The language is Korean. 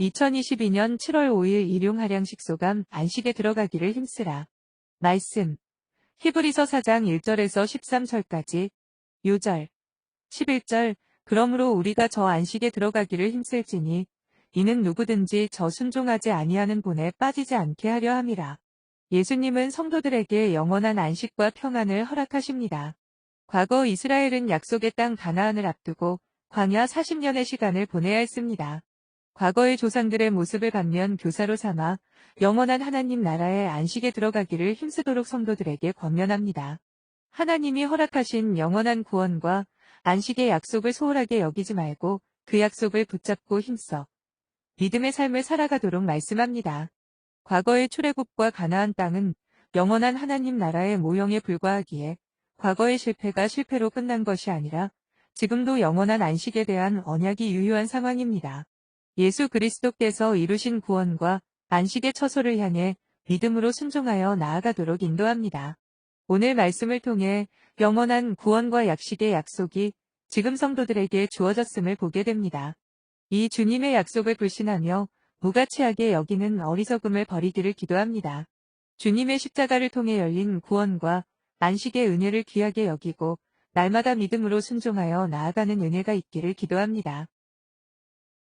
2022년 7월 5일 일용 한량 식소감 안식에 들어가기를 힘쓰라. 말씀. 히브리서 4장 1절에서 13절까지. 요절. 11절. 그러므로 우리가 저 안식에 들어가기를 힘쓸지니 이는 누구든지 저 순종하지 아니하는 본에 빠지지 않게 하려 함이라. 예수님은 성도들에게 영원한 안식과 평안을 허락하십니다. 과거 이스라엘은 약속의 땅 가나안을 앞두고 광야 40년의 시간을 보내야 했습니다. 과거의 조상들의 모습을 반면 교사로 삼아 영원한 하나님 나라의 안식에 들어가기를 힘쓰도록 성도들에게 권면합니다. 하나님이 허락하신 영원한 구원과 안식의 약속을 소홀하게 여기지 말고 그 약속을 붙잡고 힘써 믿음의 삶을 살아가도록 말씀합니다. 과거의 출애굽과 가나안 땅은 영원한 하나님 나라의 모형에 불과하기에 과거의 실패가 실패로 끝난 것이 아니라 지금도 영원한 안식에 대한 언약이 유효한 상황입니다. 예수 그리스도께서 이루신 구원과 안식의 처소를 향해 믿음으로 순종하여 나아가도록 인도합니다. 오늘 말씀을 통해 영원한 구원과 약식의 약속이 지금 성도들에게 주어졌음을 보게 됩니다. 이 주님의 약속을 불신하며 무가치하게 여기는 어리석음을 버리기를 기도합니다. 주님의 십자가를 통해 열린 구원과 안식의 은혜를 귀하게 여기고 날마다 믿음으로 순종하여 나아가는 은혜가 있기를 기도합니다.